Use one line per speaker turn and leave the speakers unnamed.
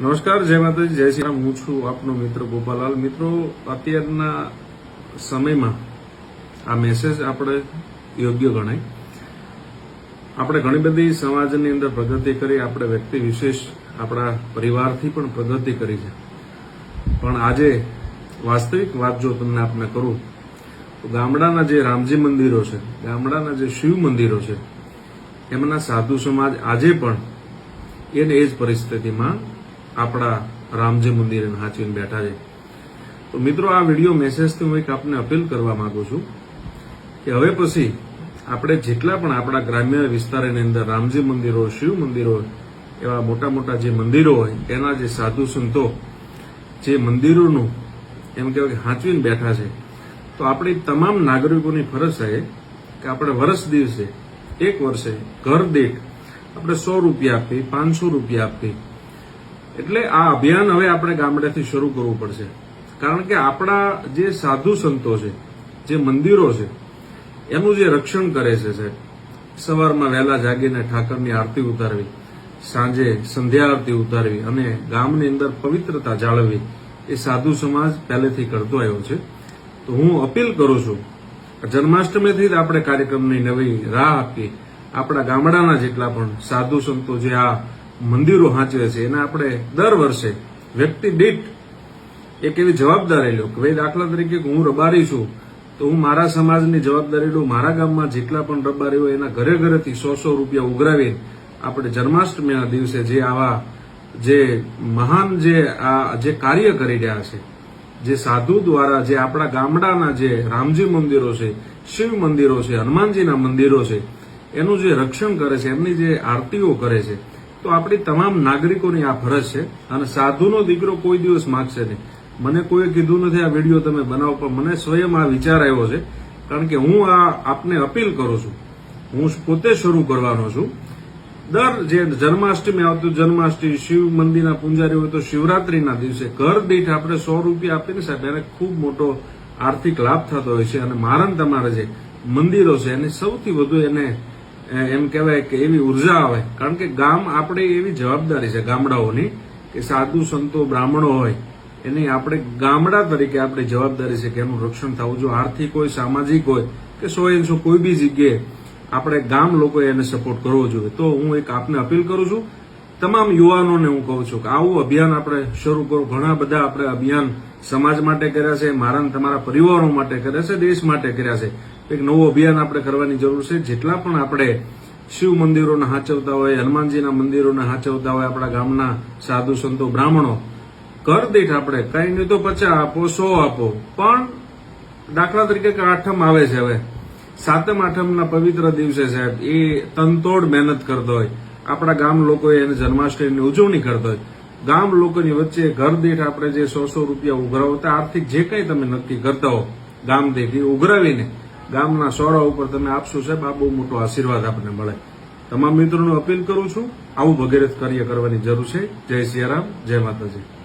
નમસ્કાર, જય માતાજી, જય શ્રી રામ. હું છું આપનો મિત્ર ગોપાલાલ. મિત્રો, અત્યારના સમયમાં આ મેસેજ આપણે યોગ્ય ગણાય. આપણે ઘણી બધી સમાજની અંદર પ્રગતિ કરી, આપણે વ્યક્તિ વિશેષ આપણા પરિવારથી પણ પ્રગતિ કરી છે. પણ આજે વાસ્તવિક વાત જો તમને આપને કરું, તો ગામડાના જે રામજી મંદિરો છે, ગામડાના જે શિવ મંદિરો છે, એમના સાધુ સમાજ આજે પણ એને એ જ પરિસ્થિતિમાં આપણા રામજી મંદિરે હાચવીને બેઠા છે. તો મિત્રો, આ વીડિયો મેસેજથી હું એક આપને અપીલ કરવા માંગુ છું કે હવે પછી આપણે જેટલા પણ આપણા ગ્રામ્ય વિસ્તારની અંદર રામજી મંદિરો, શિવ મંદિરો એવા મોટા મોટા જે મંદિરો હોય, એના જે સાધુ સંતો જે મંદિરોનું એમ કહેવાય કે હાંચવીને બેઠા છે, તો આપણી તમામ નાગરિકોની ફરજ છે કે આપણે વર્ષ દિવસે, એક વર્ષે ઘર દીઠ આપણે સો રૂપિયા આપી પાંચસો રૂપિયા આપી એટલે આ અભિયાન હવે આપણે ગામડેથી શરૂ કરવું પડશે. કારણ કે આપણા જે સાધુ સંતો છે, જે મંદિરો છે, એનું જે રક્ષણ કરે છે સાહેબ, સવારમાં વહેલા જાગીને ઠાકરની આરતી ઉતારવી, સાંજે સંધ્યા આરતી ઉતારવી અને ગામની અંદર પવિત્રતા જાળવવી, એ સાધુ સમાજ પહેલેથી કરતો આવ્યો છે. તો હું અપીલ કરું છું જન્માષ્ટમીથી જ આપણે કાર્યક્રમની નવી રાહ આપી આપણા ગામડાના જેટલા પણ સાધુ સંતો જે આ મંદિરો હાંચવે છે. એને આપણે દર વર્ષે વ્યક્તિ દીઠ એક એવી જવાબદારી લો કે, ભાઈ, દાખલા તરીકે હું રબારી છું, તો હું મારા સમાજની જવાબદારી લઉં. મારા ગામમાં જેટલા પણ રબારી હોય, એના ઘરે ઘરેથી સો સો રૂપિયા ઉઘરાવી આપણે જન્માષ્ટમીના દિવસે જે આવા જે મહાન જે આ જે કાર્ય કરી રહ્યા છે, જે સાધુ દ્વારા જે આપણા ગામડાના જે રામજી મંદિરો છે, શિવ મંદિરો છે, હનુમાનજીના મંદિરો છે, એનું જે રક્ષણ કરે છે, એમની જે આરતીઓ કરે છે તો આપણી તમામ નાગરિકોની આ ફરજ છે અને સાધુનો દીકરો કોઈ દિવસ માગશે નહીં. મને કોઈએ કીધું નથી આ વીડિયો તમે બનાવો, પણ મને સ્વયં આ વિચાર આવ્યો છે. કારણ કે હું આ આપને અપીલ કરું છું. હું પોતે શરૂ કરવાનો છું. દર જે જન્માષ્ટમી આવતું જન્માષ્ટમી, શિવ મંદિરના પૂંજારી હોય તો શિવરાત્રીના દિવસે ઘર દીઠ આપણે સો રૂપિયા આપીને સાહેબ, એને ખૂબ મોટો આર્થિક લાભ થતો હોય છે અને મારણ તમારે જે મંદિરો છે, એને સૌથી વધુ એને એમ કહેવાય કે એવી ઊર્જા આવે. કારણ કે ગામ આપણે એવી જવાબદારી છે ગામડાઓની કે સાધુ, સંતો, બ્રાહ્મણો હોય, એની આપણે ગામડા તરીકે આપણી જવાબદારી છે કે એનું રક્ષણ થવું જો આર્થિક હોય, સામાજિક હોય કે સો એનસો કોઈ બી જગ્યાએ આપણે ગામ લોકોએ એને સપોર્ટ કરવો જોઈએ. તો હું એક આપને અપીલ કરું છું, તમામ યુવાનોને હું કહું છું કે આવું અભિયાન આપણે શરૂ કરો. ઘણા બધા આપણે અભિયાન સમાજ માટે કર્યા છે, મારા તમારા પરિવારો માટે કર્યા છે, દેશ માટે કર્યા છે. એક નવું અભિયાન આપણે કરવાની જરૂર છે. જેટલા પણ આપણે શિવ મંદિરોને હાચવતા હોય, હનુમાનજીના મંદિરોને હાચવતા હોય, આપણા ગામના સાધુ સંતો, બ્રાહ્મણો ઘર દીઠ આપણે કઈ નહીં તો પચાસ આપો, સો આપો. પણ દાખલા તરીકે આઠમ આવે છે હવે. સાતમ આઠમના પવિત્ર દિવસે સાહેબ, એ તનતોડ મહેનત કરતો હોય. આપણા ગામ લોકોએ એને જન્માષ્ટમીની ઉજવણી કરતો હોય. ગામ લોકોની વચ્ચે ઘર દીઠ આપણે જે સો સો રૂપિયા ઉઘરાવતા, આર્થિક જે કંઈ તમે નક્કી કરતા હો, ગામ દીઠ એ ઉઘરાવીને ગામના સોડા ઉપર તમે આપશો સાહેબ, આ બહુ મોટો આશીર્વાદ આપણને મળે. તમામ મિત્રોને અપીલ કરું છું, આવું ભગીરથ કાર્ય કરવાની જરૂર છે. જય સિયારામ, જય માતાજી.